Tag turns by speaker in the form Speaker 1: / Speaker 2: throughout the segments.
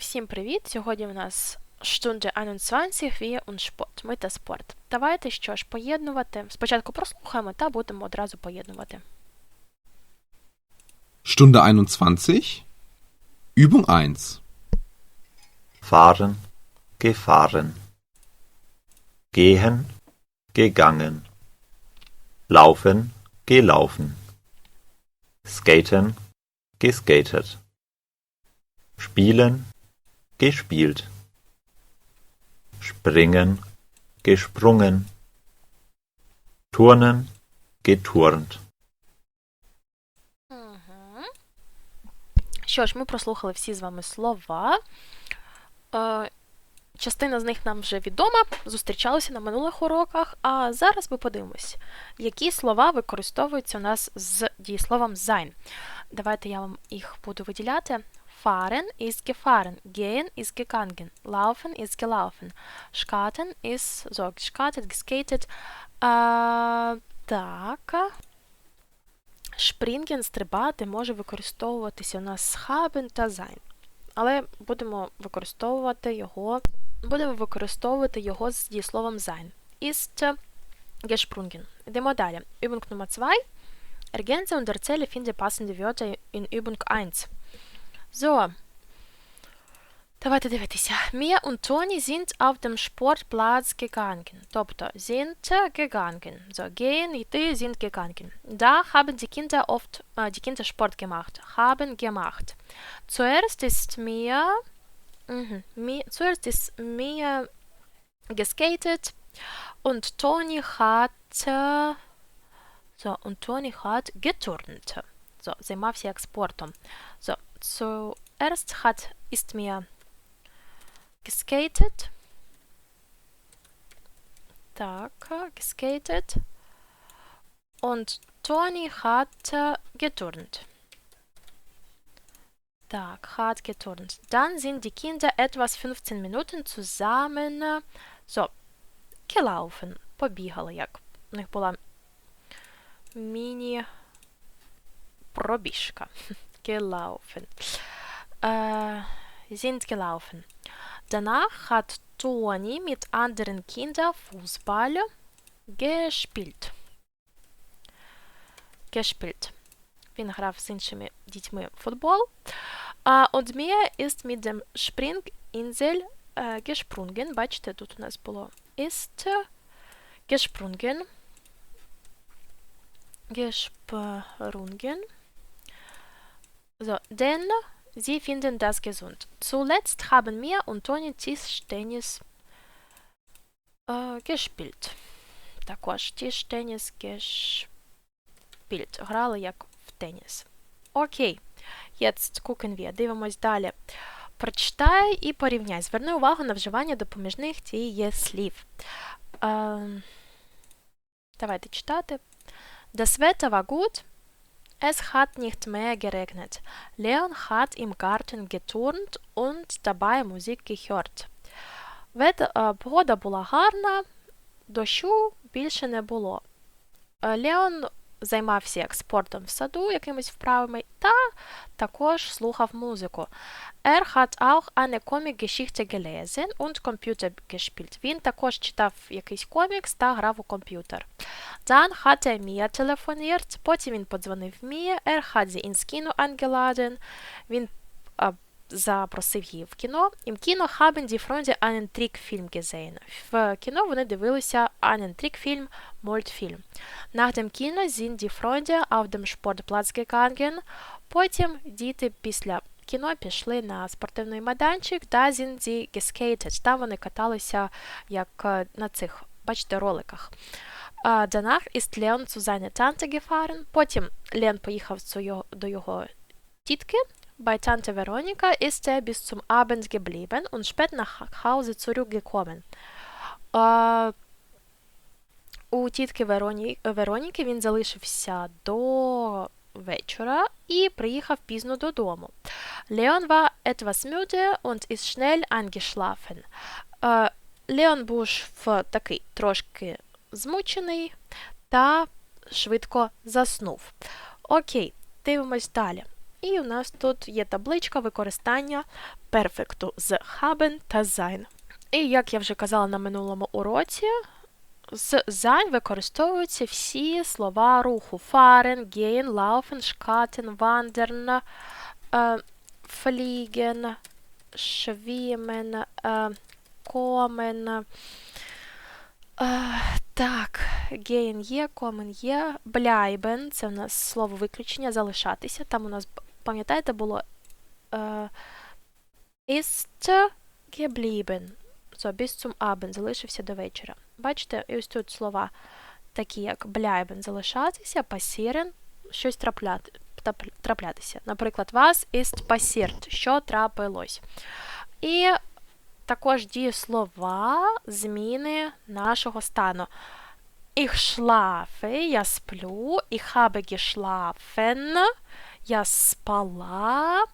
Speaker 1: Всім привіт! Сьогодні у нас Stunde 21 Вія und Sport. Ми та спорт. Давайте що ж поєднувати. Спочатку прослухаємо та будемо одразу поєднувати.
Speaker 2: Stunde 21. Übung 1.
Speaker 3: fahren, gefahren, gehen, gegangen, laufen, gelaufen, skaten, geskatet, spielen, gespielt, springen, gesprungen, turnen, geturnt.
Speaker 1: Що ж, ми прослухали всі з вами слова. Е, частина з них нам вже відома, зустрічалися на минулих уроках, а зараз ми подивимось, які слова використовуються у нас з дієсловом sein. Давайте я вам їх буду виділяти. Fahren ist gefahren, gehen ist gegangen, laufen ist gelaufen, skaten ist so, geskatet, geskatet. А, так. Шпрінген стрибати може використовуватися у нас haben та sein. Але будемо використовувати його, будемо використовувати його з дієсловом sein. Ist gesprungen. Йдемо далі. Übung Nummer 2. Ergänze und erzähle finde passende Wörter in Übung 1. So. Давайте дивитися. Mia und Toni sind auf dem Sportplatz gegangen. Тобто, sind gegangen. So, gehen, йти, sind gegangen. Da haben die Kinder oft, äh, die Kinder Sport gemacht. Haben gemacht. Zuerst ist Mia, mhm, Mi, zuerst ist Mia geskatet und Toni hat, äh, so, und Toni hat geturnt. So, займався як спортом. So, zuerst hat, ist Mia geskatet. Так, geskatet. Und Toni hat äh, geturnt. Так, hat geturnt. Dann sind die Kinder etwas 15 Minuten zusammen äh, so, gelaufen. Побігали, як. У них була міні-пробіжка. Gelaufen. Äh, sind gelaufen. Danach hat Toni mit anderen Kindern Fußball gespielt. Gespielt. Він грав з іншими дітьми футбол. А und Mia ist mit dem Springinsel äh, gesprungen. Бачите, тут у нас було ist gesprungen. Gesprungen. So, denn Sie finden das gesund. Zuletzt haben Mia und Toni Tischtennis äh, gespielt. Також Tischtennis gespielt. Грали як в теніс. Окей. Jetzt gucken wir. Дивимось далі. Прочитай і порівняй. Зверни увагу на вживання допоміжних дієслів. Е, давайте читати. Das Wetter war gut. Es hat nicht mehr geregnet. Leon hat im Garten geturnt und dabei Musik е, погода була гарна, дощу більше не було. Леон займався як спортом в саду, якимись вправами, та також слухав музику. Er hat auch eine Comic-Geschichte gelesen und Computer gespielt. Він також читав якийсь комікс та грав у комп'ютер. Dann hat er Mia telefoniert, потім він подзвонив Мія, er hat sie ins Kino eingeladen, він а, запросив її в кіно. Im Kino haben die Freunde einen Trickfilm gesehen. В кіно вони дивилися einen Trickfilm, мультфільм. Nach dem Kino sind die Freunde auf dem Sportplatz gegangen. Потім діти після кіно пішли на спортивний майданчик, sind sie geskatet. Там вони каталися як е, на цих, бачите, роликах. Äh, Danach ist Leon zu seiner Tante gefahren. Потім Лен поїхав до його тітки. Bei Tante Veronika ist er bis zum Abend geblieben und spät nach Hause zurückgekommen. Äh, у тітки Вероні... Вероніки він залишився до вечора і приїхав пізно додому. Leon war etwas müde und ist schnell eingeschlafen. Е, Леон був такий трошки змучений та швидко заснув. Окей, дивимось далі. І у нас тут є табличка використання перфекту з haben та sein. І як я вже казала на минулому уроці, з sein використовуються всі слова руху: fahren, gehen, laufen, skaten, wandern, fliegen, schwimmen, kommen. Е, так, gehen є, kommen є, bleiben – це у нас слово виключення, залишатися. Там у нас, пам'ятаєте, було е, ist geblieben. So, bis zum Abend, залишився до вечора. Бачите, ось тут слова такі, як bleiben – залишатися, passieren – щось трапляти, траплятися. Наприклад, was ist passiert – що трапилось. І також дієслова зміни нашого стану. Ich schlafe, я сплю, ich habe geschlafen, я спала,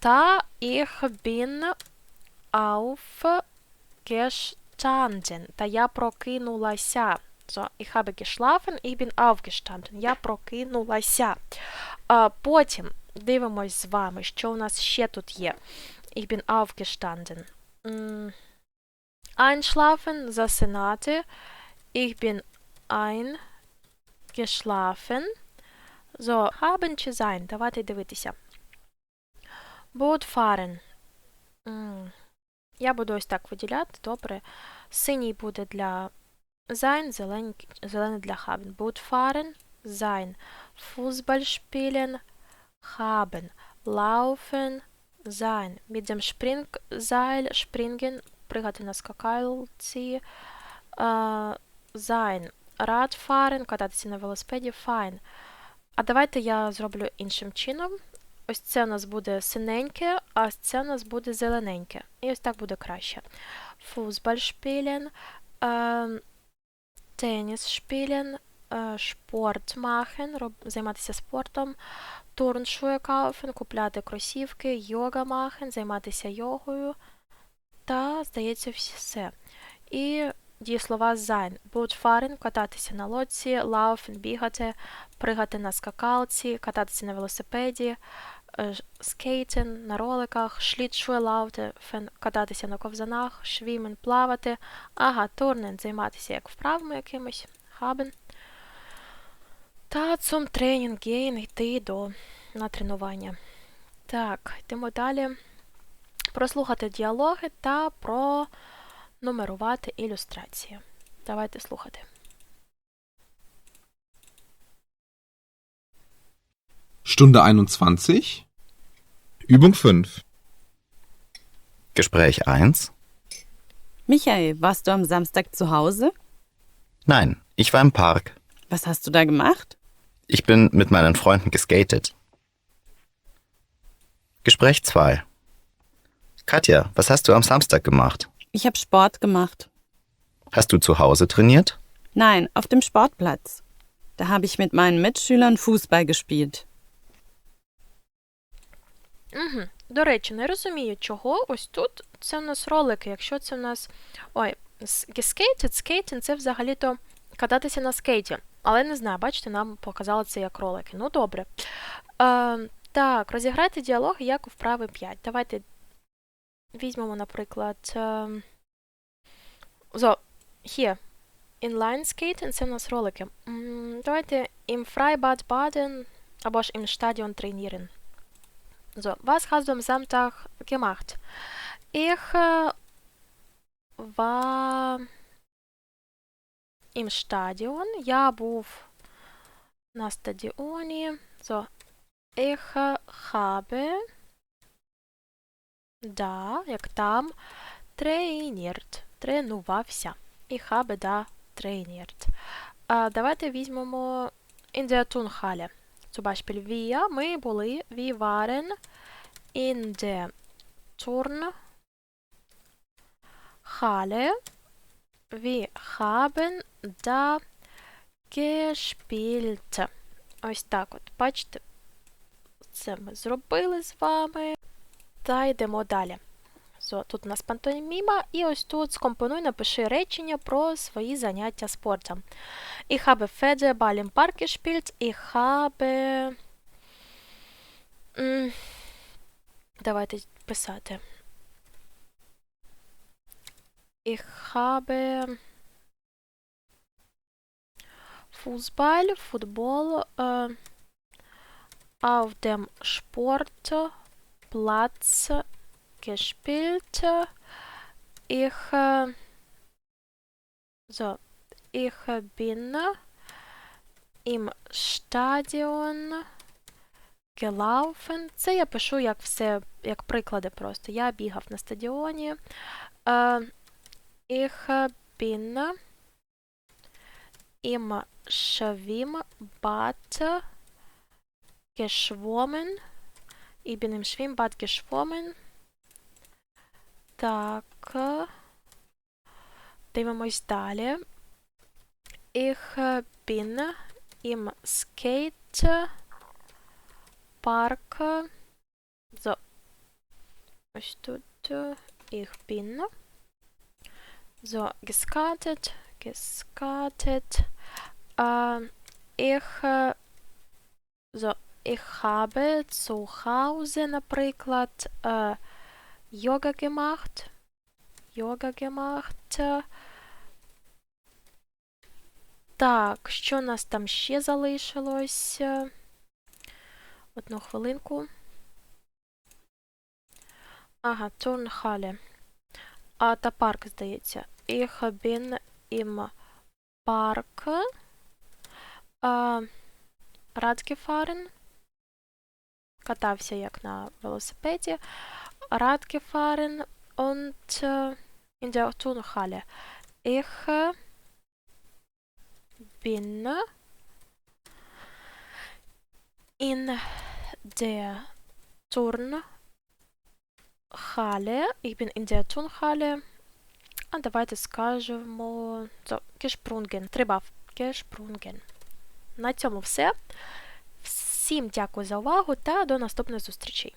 Speaker 1: та ich bin aufgestanden, та я прокинулася. So, ich habe geschlafen, ich bin aufgestanden, я прокинулася. А, потім дивимось з вами, що у нас ще тут є. Ich bin aufgestanden. Einschlafen. Ich bin eingeschlafen. So, haben чи sein? Давайте дивитися. Я буду ось так виділяти, добре. Синій буде для fahren, sein. Fußball spielen, haben. Laufen, sein. Mit dem Springseil springen, пригати на скакалці. Е, sein. Radfahren, кататися на велосипеді, fine. А давайте я зроблю іншим чином. Ось це у нас буде синеньке, а це у нас буде зелененьке. І ось так буде краще. Fußball spielen, е, Tennis spielen, Sport machen, роб- займатися спортом, Turnschuhe kaufen, купляти кросівки, йога machen, займатися йогою. Та, здається, все. І дієслова sein. Fahren – кататися на лодці, laufen – бігати, пригати на скакалці, кататися на велосипеді, е, skaten – на роликах, Schlittschuhe laufen – кататися на ковзанах, schwimmen – плавати, ага, turnen – займатися як вправами якимось, haben. Та zum Training gehen – йти до на тренування. Так, йдемо далі. Прослухати діалоги та пронумерувати ілюстрації. Давайте слухати.
Speaker 2: Stunde 21.
Speaker 4: Übung 5.
Speaker 5: Gespräch 1?
Speaker 6: Michael, warst du am Samstag zu Hause?
Speaker 5: Nein, ich war im Park.
Speaker 6: Was hast du da gemacht?
Speaker 5: Ich bin mit meinen Freunden geskatet. Gespräch 2. Katja, was hast du am Samstag gemacht?
Speaker 6: Ich habe Sport gemacht.
Speaker 5: Hast du zu Hause trainiert?
Speaker 6: Nein, auf dem Sportplatz. Da habe ich mit meinen Mitschülern Fußball gespielt.
Speaker 1: Угу. До речі, не розумію, чого ось тут це у нас ролики. Якщо це у нас. Ой, скейтинг, скейтинг це взагалі-то кататися на скейті. Але не знаю, бачите, нам показали це як ролики. Ну, добре. Е, так, розіграйте діалог як у вправи 5. Давайте візьмемо, наприклад. Е, so, here. Inline skating це у нас ролики. Давайте im Freibad baden або ж im Stadion trainieren. So, was hast du am Samstag gemacht? Ich war im Stadion. Я був на стадіоні. So, ich äh, habe da, як там, trainiert. Тренувався. Ich habe da trainiert. А, давайте візьмемо in der Turnhalle. Zum Beispiel wir, ми були, wir waren in der Turnhalle. Wir haben da gespielt. Ось так от, бачите? Це ми зробили з вами. Та йдемо далі. So, тут у нас пантоміма, і ось тут скомпонуй, напиши речення про свої заняття спортом. Ich habe Federball im Park gespielt. Ich habe Давайте писати. Ich habe Fußball, Football äh, auf dem Sportplatz gespielt. Ich äh, so, ich bin im Stadion gelaufen. Це я пишу як все, як приклади просто. Я бігав на стадіоні. Е, ich bin im Schwimmbad geschwommen. Ich bin im Schwimmbad geschwommen. Так. Дивимось далі. Ich bin im Skate Park. So. Ось тут. е, Ich bin. So, geskatet. Geskatet. Ähm, ich. äh, So, ich habe zu Hause, наприклад, äh, Yoga gemacht. Yoga gemacht. Так, що у нас там ще залишилось? Одну хвилинку. Ага, Turnhalle. А, та парк, здається. Ich bin im Park äh, Radgefahren. Катався як на велосипеді. Radgefahren und äh, in der Turnhalle. Ich äh, bin in der Turnhalle. Ich bin in der Turnhalle. А давайте скажемо. So, Трибав gesprungen. На цьому все. Всім дякую за увагу та до наступних зустрічей.